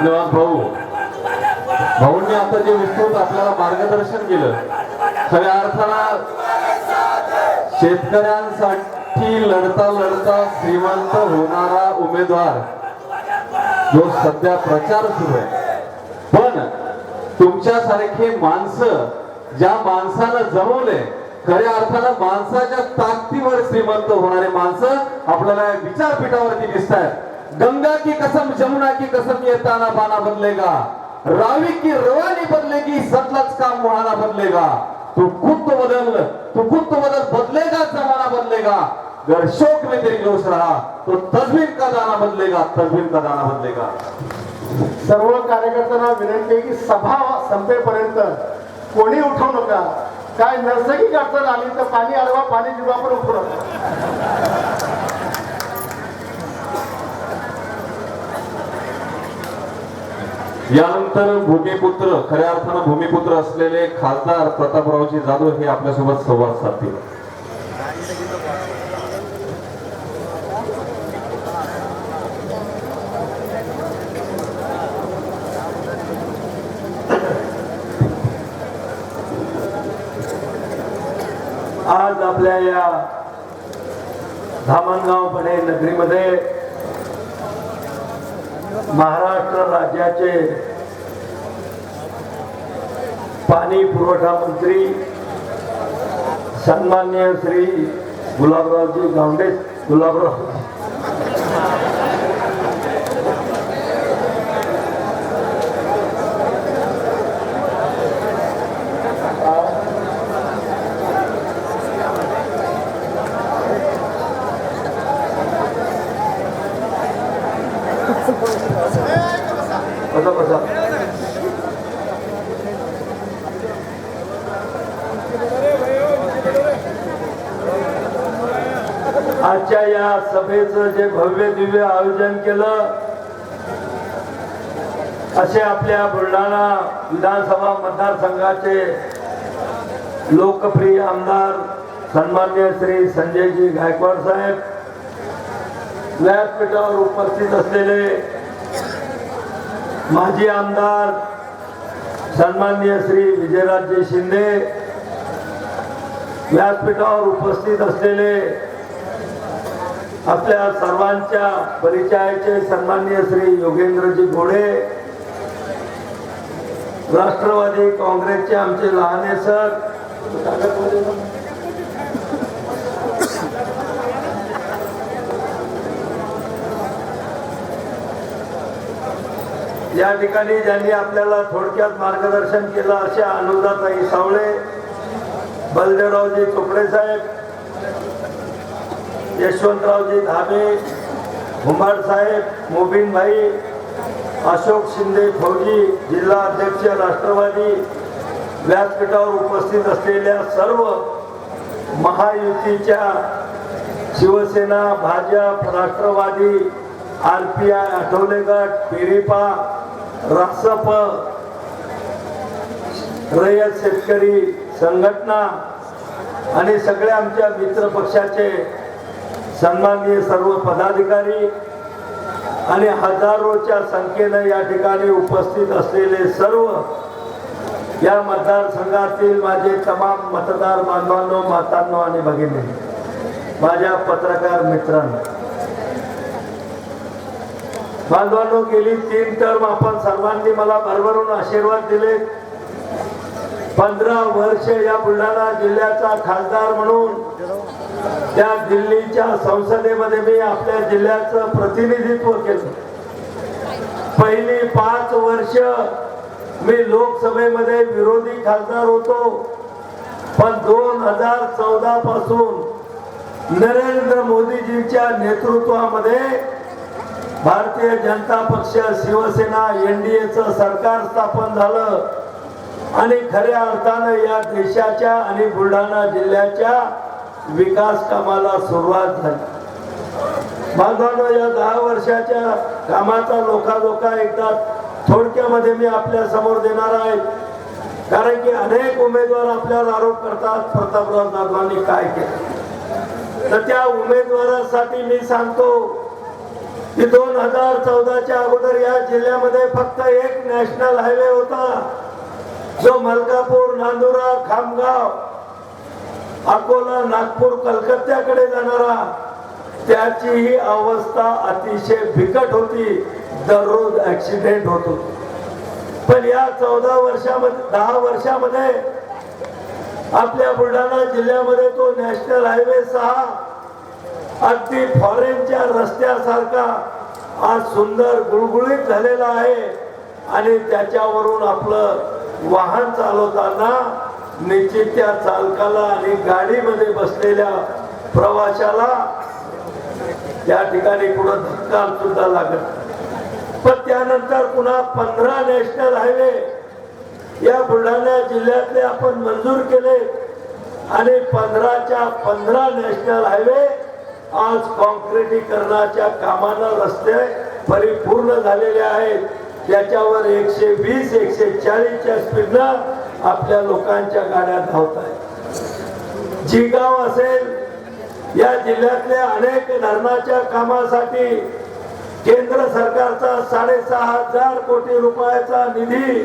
धन्यवाद भाऊ. भाऊंनी आता जे विस्तृत आपल्याला मार्गदर्शन केलं खऱ्या अर्थाला शेतकऱ्यांसाठी लढता लढता श्रीमंत होणारा उमेदवार जो सध्या प्रचार सुरू आहे. पण तुमच्यासारखे माणसं ज्या माणसाला जमवले खऱ्या अर्थानं माणसाच्या ताकदीवर श्रीमंत होणारे माणसं आपल्याला विचारपीठावरती दिसत आहेत गंगा की कसम जमुना की कसम ये ताना बाना बदलेगा। रावी की रवानी बदलेगी सतलज का मुहाना बदलेगा। तू खुद तो बदल तू खुद तो बदल बदलेगा जमाना बदलेगा। अगर शोक में तेरी जोश रहा तो तस्वीर का दाना बदलेगा तस्वीर का दाना बदलेगा। सर्व कार्यकर्त्यांना विनंती आहे की सभा संपेपर्यंत कोणी उठवू नका. काय नैसर्गिक अडचण आली तर पाणी अडवा पाणी जिवा पण उठवू नका. यानंतर भूमिपुत्र खऱ्या अर्थानं भूमिपुत्र असलेले खासदार प्रतापरावजी जाधव हे आपल्यासोबत संवाद साधतील. आज आपल्या या धामणगाव बडे नगरीमध्ये महाराष्ट्र राज्याचे पाणी पुरवठा मंत्री सन्मान्य श्री गुलाबरावजी गावडे गुलाबराव बसा बसा. आजच्या या सभेचं जे भव्य दिव्य आयोजन केलं असे आपल्या बुलढाणा विधानसभा मतदारसंघाचे लोकप्रिय आमदार सन्मान्य श्री संजयजी गायकवाड साहेब व्यासपीठावर उपस्थित असलेले माजी आमदार सन्माननीय श्री विजयराजे शिंदे व्यासपीठावर उपस्थित असलेले आपल्या सर्वांच्या परिचयाचे सन्माननीय श्री योगेंद्रजी घोडे राष्ट्रवादी काँग्रेसचे आमचे लहाने सर या ठिकाणी ज्यांनी आपल्याला थोडक्यात मार्गदर्शन केलं अशा अनुदाताई सावळे बलदेवरावजी चोपडे साहेब यशवंतरावजी धाबे हुमार साहेब मोबिन भाई अशोक शिंदे फौजी जिल्हा अध्यक्ष राष्ट्रवादी व्यासपीठावर उपस्थित असलेल्या सर्व महायुतीच्या Shivsena Bhajap Rashtravadi R P I Athavale गट पिरिपा रासप रयत शेतकरी संघटना आणि सगळ्या आमच्या मित्र पक्षाचे सन्माननीय सर्व पदाधिकारी आणि हजारोच्या संख्येनं या ठिकाणी उपस्थित असलेले सर्व या मतदारसंघातील माझे तमाम मतदार बांधवांनो मातांनो आणि भगिनी माझ्या पत्रकार मित्रांनो बांधवांनो गेली तीन टर्म आपण सर्वांनी मला भरभरून आशीर्वाद दिले. पंधरा वर्ष या बुलढाणा जिल्ह्याचा खासदार म्हणून त्या दिल्लीच्या संसदेमध्ये मी आपल्या जिल्ह्याचं प्रतिनिधित्व केलं. पहिली पाच वर्ष मी लोकसभेमध्ये विरोधी खासदार होतो. पण दोन हजार चौदा पासून नरेंद्र मोदीजींच्या नेतृत्वामध्ये भारतीय जनता पक्ष शिवसेना एनडीएचं सरकार स्थापन झालं. आणि खऱ्या अर्थानं या देशाच्या आणि बुलढाणा जिल्ह्याच्या विकास कामाला सुरुवात झाली. बांधवांनो या दहा वर्षाच्या कामाचा लोकालोका एकदा थोडक्यामध्ये मी आपल्यासमोर देणार आहे. कारण की अनेक उमेदवार आपल्याला आरोप करतात प्रतापराव जाधवांनी काय केलं? तर त्या उमेदवारासाठी मी सांगतो की दोन हजार चौदाच्या अगोदर या जिल्ह्यामध्ये फक्त एक नॅशनल हायवे होता. जो मलकापूर नांदुरा खामगाव अकोला नागपूर कलकत्त्याकडे जाणारा. त्याची ही अवस्था अतिशय बिकट होती. दररोज ऍक्सिडेंट होत. पण या चौदा वर्षामध्ये दहा वर्षामध्ये आपल्या बुलढाणा जिल्ह्यामध्ये तो नॅशनल हायवे सहा अगदी फॉरेनच्या रस्त्यासारखा आज सुंदर गुळगुळीत झालेला आहे. आणि त्याच्यावरून आपलं वाहन चालवताना निश्चित त्या चालकाला आणि गाडीमध्ये बसलेल्या प्रवाशाला त्या ठिकाणी कुठं धक्का सुद्धा लागत पण त्यानंतर पुन्हा पंधरा नॅशनल हायवे या बुलढाणा जिल्ह्यातले आपण मंजूर केले आणि पंधराच्या पंधरा नॅशनल हायवे आज कॉन्क्रिटीकरणाच्या कामाला रस्ते परिपूर्ण झालेले आहेत. त्याच्यावर एकशे वीस एकशे चाळीसच्या स्पीडनं आपल्या लोकांच्या गाड्या धावत आहेत जिगाव असेल या जिल्ह्यातल्या अनेक धरणाच्या कामासाठी केंद्र सरकारचा साडेसहा हजार कोटी रुपयाचा निधी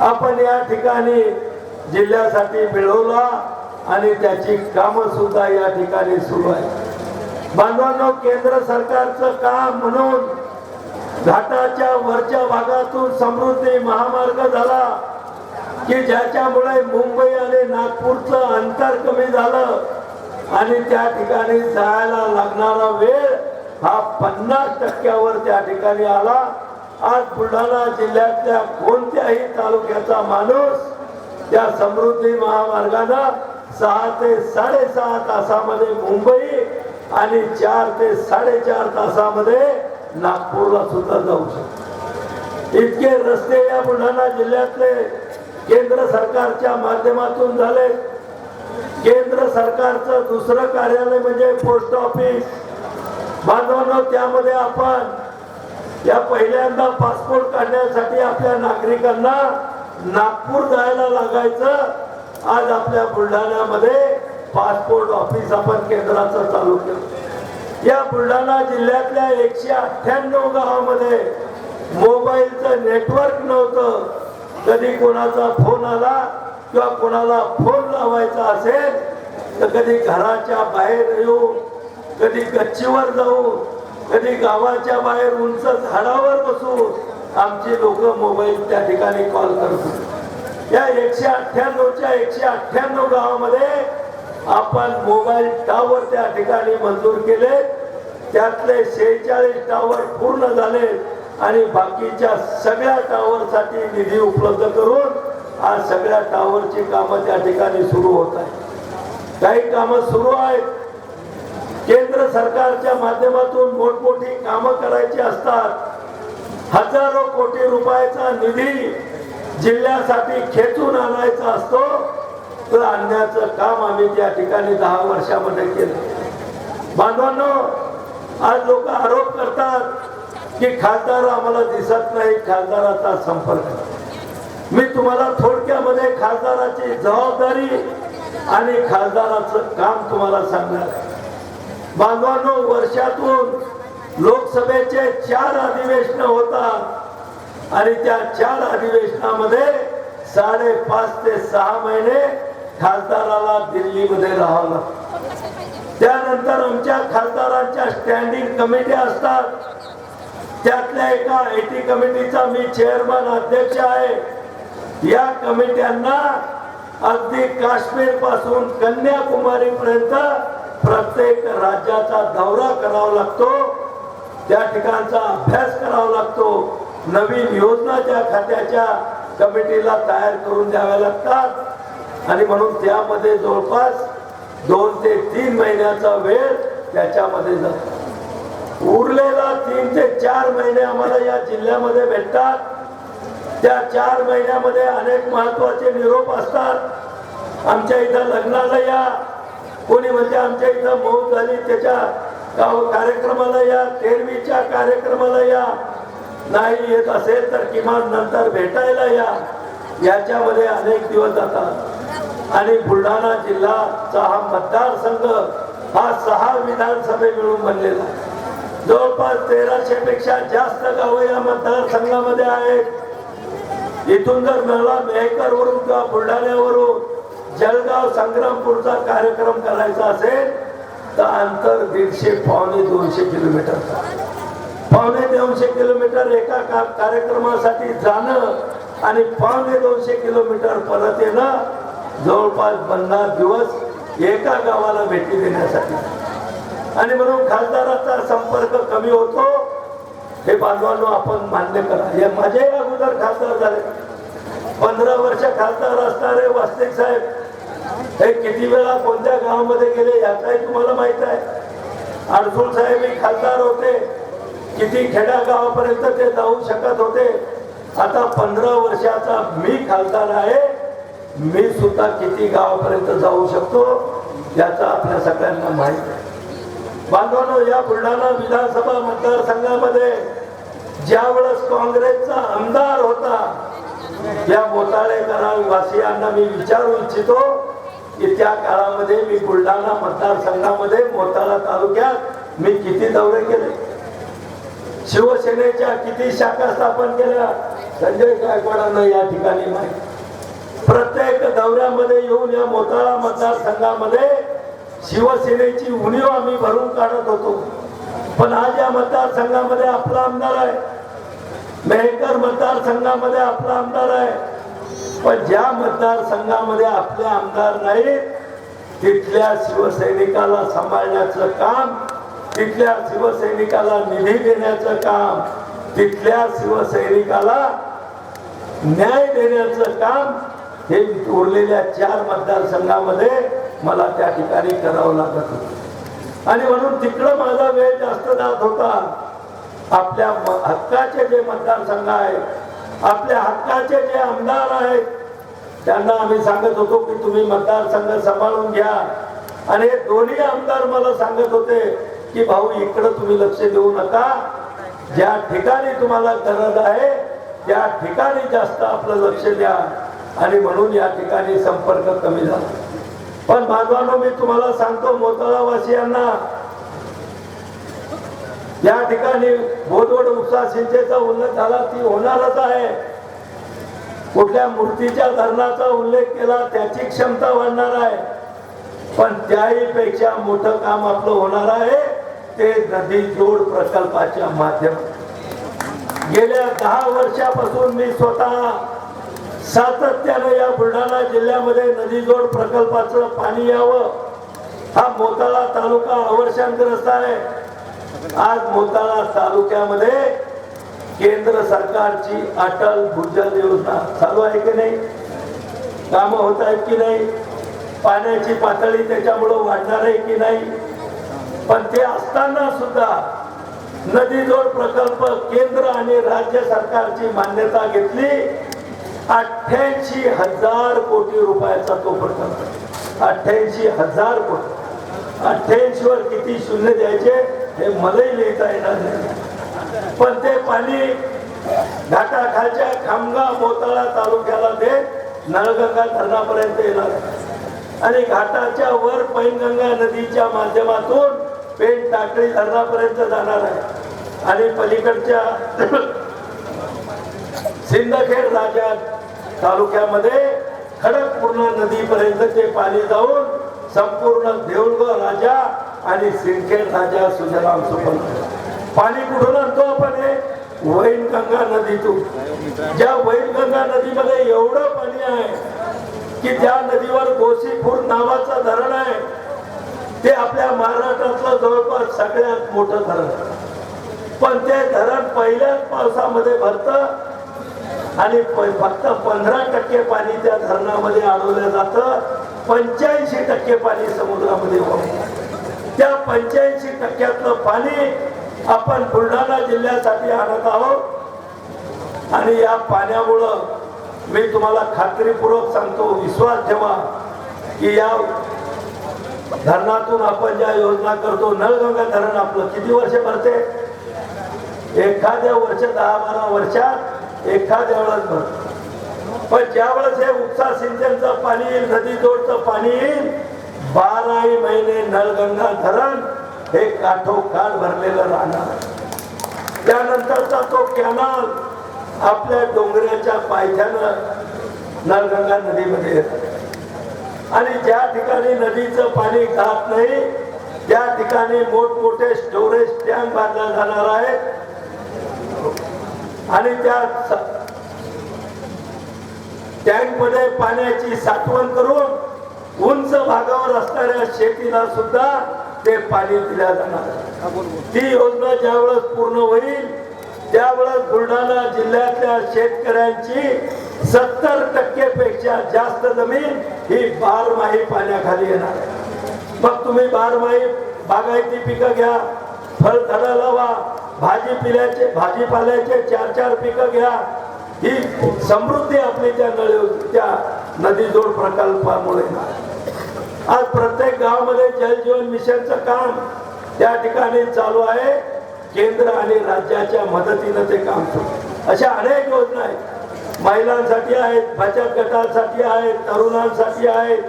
आपण या ठिकाणी जिल्ह्यासाठी मिळवला आणि त्याची कामं सुद्धा या ठिकाणी सुरू आहे बांधवांनो केंद्र सरकारचं काम म्हणून घाटाच्या वरच्या भागातून समृद्धी महामार्ग झाला की ज्याच्यामुळे मुंबई आणि नागपूरचं अंतर कमी झालं आणि त्या ठिकाणी जायला लागणारा वेळ हा पन्नास टक्क्यावर त्या ठिकाणी आला. आज बुलढाणा जिल्ह्यातल्या कोणत्याही तालुक्याचा माणूस त्या समृद्धी महामार्गानं सहा ते साडेसहा तासामध्ये मुंबई आणि चार ते साडेचार तासामध्ये नागपूरला सुद्धा जाऊ शकतो. इतके रस्ते या बुलढाणा जिल्ह्यातले केंद्र सरकारच्या माध्यमातून झाले. केंद्र सरकारचं दुसरं कार्यालय म्हणजे पोस्ट ऑफिस. बांधवांना त्यामध्ये आपण या पहिल्यांदा पासपोर्ट काढण्यासाठी आपल्या नागरिकांना नागपूर जायला लागायचं आज आपल्या बुलढाण्यामध्ये. पासपोर्ट ऑफिस आपण केंद्राचं चालू केलं. या बुलढाणा जिल्ह्यातल्या एकशे अठ्ठ्याण्णव गावामध्ये मोबाईलचं नेटवर्क नव्हतं. कधी कोणाचा फोन आला किंवा कोणाला फोन लावायचा असेल तर कधी घराच्या बाहेर येऊन कधी गच्चीवर जाऊन कधी गावाच्या बाहेर उंच झाडावर बसून आमची लोक मोबाईल त्या ठिकाणी कॉल करत या एकशे अठ्ठ्याण्णवच्या एकशे अठ्ठ्याण्णव गावामध्ये आपण मोबाईल टावर त्या ठिकाणी मंजूर केले. त्यातले शेहेचाळीस टावर पूर्ण झाले आणि बाकीच्या सगळ्या टावरसाठी निधी उपलब्ध करून आज सगळ्या टावरची कामं त्या ठिकाणी सुरू होत आहेत. काही कामं सुरू आहेत. केंद्र सरकारच्या माध्यमातून मोठमोठी कामं करायची असतात. हजारो कोटी रुपयाचा निधी जिल्ह्यासाठी खेचून आणायचा असतो. आणण्याचं काम आम्ही त्या ठिकाणी दहा वर्षामध्ये केलं. बांधवांनो आज लोक आरोप करतात की खासदार आम्हाला दिसत नाही खासदाराचा संपर्क. मी तुम्हाला थोडक्यामध्ये खासदाराची जबाबदारी आणि खासदाराचं काम तुम्हाला सांगणार बांधवांनो वर्षातून लोकसभेचे चार अधिवेशन होतात आणि त्या चार अधिवेशनामध्ये साडेपाच ते सहा महिने खासदाराला दिल्लीमध्ये राहावं. लागतं त्यानंतर आमच्या खासदारांच्या स्टँडिंग कमिटी असतात. त्यातल्या एका आय टी कमिटीचा मी चेअरमन अध्यक्ष आहे. या कमिट्यांना अगदी काश्मीरपासून कन्याकुमारी पर्यंत प्रत्येक राज्याचा दौरा करावा लागतो. त्या ठिकाणचा अभ्यास करावा लागतो. नवीन योजना त्या खात्याच्या कमिटीला तयार करून द्याव्या लागतात. आणि म्हणून त्यामध्ये जवळपास दोन ते तीन महिन्याचा वेळ त्याच्यामध्ये जातो. उरलेला तीन ते चार महिने आम्हाला या जिल्ह्यामध्ये भेटतात. त्या चार महिन्यामध्ये अनेक महत्त्वाचे निरोप असतात. आमच्या इथं लग्नाला या कोणी म्हणजे आमच्या इथं मऊ झाली त्याच्या गाव कार्यक्रमाला या तेरवीच्या कार्यक्रमाला या नाही येत असेल तर किमान नंतर भेटायला या याच्यामध्ये अनेक दिवस जातात. आणि बुलढाणा जिल्हाचा हा मतदारसंघ हा सहा विधानसभे मिळून बनलेला जवळपास तेराशे पेक्षा जास्त गावं या मतदारसंघामध्ये आहेत. इथून जर मला मेहकर वरून किंवा बुलढाण्यावरून जळगाव संग्रामपूरचा कार्यक्रम करायचा असेल तर अंतर दीडशे पावणे दोनशे किलोमीटर. पावणे दोनशे किलोमीटर एका का कार्यक्रमासाठी जाणं आणि पावणे दोनशे किलोमीटर परत येणं जवळपास पन्नास दिवस एका गावाला भेटी देण्यासाठी. आणि म्हणून खासदाराचा संपर्क कमी होतो. हे बांधवांनो आपण मान्य करा. हे माझ्याही अगोदर खासदार झाले. पंधरा वर्ष खासदार असणारे वास्तविक साहेब हे किती वेळा कोणत्या गावामध्ये गेले याचाही तुम्हाला माहीत आहे. अडसूळ साहेब हे खासदार होते. किती खेड्या गावापर्यंत ते जाऊ शकत होते. आता पंधरा वर्षाचा मी खासदार आहे. मी सुद्धा किती गावापर्यंत जाऊ शकतो याचा आपल्या सगळ्यांना माहीत आहे. बांधवांनो या बुलढाणा विधानसभा मतदारसंघामध्ये ज्यावेळेस काँग्रेसचा आमदार होता या मोताळेकरा मी विचारू इच्छितो की त्या काळामध्ये मी बुलढाणा मतदारसंघामध्ये मोताळा तालुक्यात मी किती दौरे केले? शिवसेनेच्या किती शाखा स्थापन केल्या? संजय गायकवाडांना या ठिकाणी माहिती प्रत्येक दौऱ्यामध्ये येऊन या मोताळा मतदारसंघामध्ये शिवसेनेची उणीव आम्ही भरून काढत होतो. पण आज या मतदारसंघामध्ये आपला आमदार आहे. मेहकर मतदारसंघामध्ये आपला आमदार आहे. पण ज्या मतदारसंघामध्ये आपले आमदार नाहीत तिथल्या शिवसैनिकाला सांभाळण्याचं काम तिथल्या शिवसैनिकाला निधी देण्याचं काम तिथल्या शिवसैनिकाला न्याय देण्याचं काम हे उरलेल्या चार मतदारसंघामध्ये मला त्या ठिकाणी करावं लागत होतं. आणि म्हणून तिकडं माझा वेळ जास्त जात होता. आपल्या म- हक्काचे जे मतदारसंघ आहेत आपल्या हक्काचे जे आमदार आहेत त्यांना आम्ही सांगत होतो की तुम्ही मतदारसंघ सांभाळून घ्या. आणि हे दोन्ही आमदार मला सांगत होते की भाऊ इकडं तुम्ही लक्ष देऊ नका. ज्या ठिकाणी तुम्हाला गरज आहे त्या ठिकाणी जास्त आपलं लक्ष द्या. आणि म्हणून या ठिकाणी संपर्क कमी झाला. पण बांधवांनो मी तुम्हाला सांगतो मोताळावासियांना या ठिकाणी बोधवड उपसा सिंचेचा उल्लेख झाला ती होणारच आहे. कुठल्या मूर्तीच्या धरणाचा उल्लेख केला त्याची क्षमता वाढणार आहे. पण त्याही पेक्षा मोठं काम आपलं होणार आहे ते नदी जोड प्रकल्पाच्या माध्यमात गेल्या दहा वर्षापासून मी स्वतः सातत्यानं या बुलढाणा जिल्ह्यामध्ये नदीजोड प्रकल्पाचं पाणी यावं. हा मोताळा तालुका अवर्षांग्रस्त आहे. आज मोताळा तालुक्यामध्ये केंद्र सरकारची अटल भूजल योजना चालू आहे की नाही? कामं होत आहेत की नाही? पाण्याची पातळी त्याच्यामुळं वाढणार आहे की नाही? पण ते असताना सुद्धा नदीजोड प्रकल्प केंद्र आणि राज्य सरकारची मान्यता घेतली. अठ्ठ्याऐंशी हजार कोटी रुपयाचा तो प्रकल्प अठ्ठ्याऐंशी हजार कोटी. अठ्ठ्याऐंशी वर किती शून्य द्यायचे हे मलाही लिहिता येणार नाही. पण ते पाणी घाटाखालच्या खामगाव मोताळा तालुक्याला ते नळगंगा धरणापर्यंत येणार आणि घाटाच्या वर पैनगंगा नदीच्या माध्यमातून पेन टाकळी धरणापर्यंत जाणार आहे. आणि पलीकडच्या सिंदखेड राज्यात तालुक्यामध्ये खडकपूर्ण नदीपर्यंत ते पाणी जाऊन संपूर्ण देऊळगाव राजा आणि सिंदखेड राजा सुजलाम सुफल पाणी कुठून आणतो आपण हे? वैनगंगा नदीतून. ज्या वैनगंगा नदीमध्ये एवढं पाणी आहे की त्या नदीवर गोसीपूर नावाचं धरण आहे. ते आपल्या महाराष्ट्रातलं जवळपास सगळ्यात मोठं धरण पण ते धरण पहिल्याच पावसामध्ये भरतं आणि प- फक्त पंधरा टक्के पाणी त्या धरणामध्ये अडवलं जातं. पंच्याऐंशी टक्के पाणी समुद्रामध्ये त्या पंच्याऐंशी टक्क्यातलं पाणी आपण बुलढाणा जिल्ह्यासाठी आणत आहोत. आणि या पाण्यामुळं मी तुम्हाला खात्रीपूर्वक सांगतो विश्वास ठेवा की या धरणातून आपण ज्या योजना करतो नळगंगा धरण आपलं किती वर्ष भरते? एखाद्या वर्ष दहा बारा वर्षात एखाद्या वेळेस भरतो पण ज्या वेळेस हे उपसा सिंचनचं पाणी येईल नदी जोडचं पाणी येईल बाराही महिने नळगंगा धरण हे काठोकाठ भरलेलं राहणार. त्यानंतरचा तो कॅनल आपल्या डोंगराच्या पायथ्यानं नळगंगा नदीमध्ये येतो. आणि ज्या ठिकाणी नदीचं पाणी जात नाही त्या ठिकाणी मोठमोठे स्टोरेज टँक बांधले जाणार आहेत. आणि त्या टँकमध्ये पाण्याची साठवण करून उंच भागावर असणाऱ्या शेतीला सुद्धा ते पाणी दिल्या जाणार. ती योजना ज्यावेळेस पूर्ण होईल त्यावेळेस बुलढाणा जिल्ह्यातल्या शेतकऱ्यांची सत्तर टक्के पेक्षा जास्त जमीन ही बारमाही पाण्याखाली येणार. आहे मग तुम्ही बारमाही बागायती पिकं घ्या फळझाडं लावा भाजी पिल्याचे भाजीपाल्याचे चार चार पिकं घ्या. ही समृद्धी आपली त्या नळ त्या नदीजोड प्रकल्पामुळे. आज प्रत्येक गावामध्ये जल जीवन मिशनचं काम त्या ठिकाणी चालू आहे. केंद्र आणि राज्याच्या मदतीनं ते काम सुरू. अशा अनेक योजना आहेत. महिलांसाठी आहेत बचत गटांसाठी आहेत तरुणांसाठी आहेत.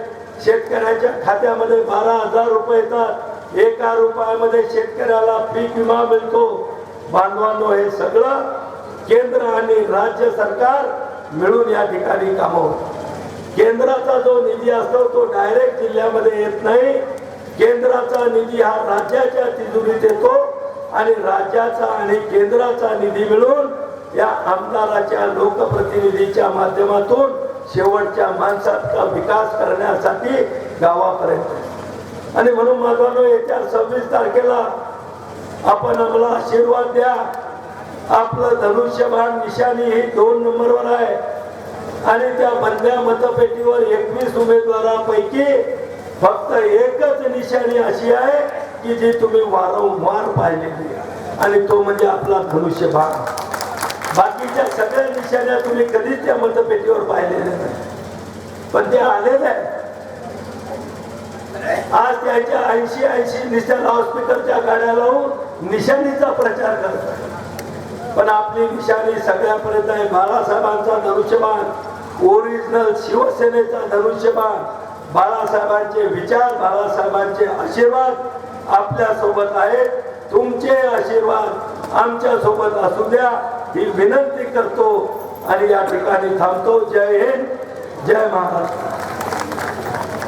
शेतकऱ्याच्या खात्यामध्ये बारा हजार रुपये येतात. एका रुपयामध्ये शेतकऱ्याला पीक विमा मिळतो. बांधवांनो हे सगळं केंद्र आणि राज्य सरकार मिळून या ठिकाणी कामं केंद्राचा जो निधी असतो तो डायरेक्ट जिल्ह्यामध्ये येत नाही. केंद्राचा निधी हा राज्याच्या तिजोरीत येतो आणि राज्याचा आणि केंद्राचा निधी मिळून या आमदाराच्या लोकप्रतिनिधीच्या माध्यमातून शेवटच्या माणसाचा विकास करण्यासाठी गावापर्यंत. आणि म्हणून माझा येत्या सव्वीस तारखेला आपण आम्हाला आशीर्वाद द्या. आपलं धनुष्यबाण निशाणी ही दोन नंबरवर आहे. आणि त्या बंद्या मतपेटीवर एकवीस उमेदवारापैकी फक्त एकच निशाणी अशी आहे की जी तुम्ही वारंवार पाहिलेली आणि तो म्हणजे आपला धनुष्यबाण. बाकीच्या सगळ्या निशाण्या तुम्ही कधीच त्या मतपेटीवर पाहिलेल्या नाही. पण ते आलेले आहे आज त्याच्या ऐंशी ऐंशी निशाण हॉस्पिटलच्या गाड्या लावून निशाणीचा प्रचार करतात. पण आपली निशाणी सगळ्यापर्यंत आहे. बाळासाहेबांचा धनुष्यबाण ओरिजिनल शिवसेनेचा धनुष्यबाण बाळासाहेबांचे विचार बाळासाहेबांचे आशीर्वाद आपल्यासोबत आहेत तुमचे आशीर्वाद आमच्यासोबत असू द्या. ही विनंती करतो आणि या ठिकाणी थांबतो. जय हिंद. जय महाराष्ट्र.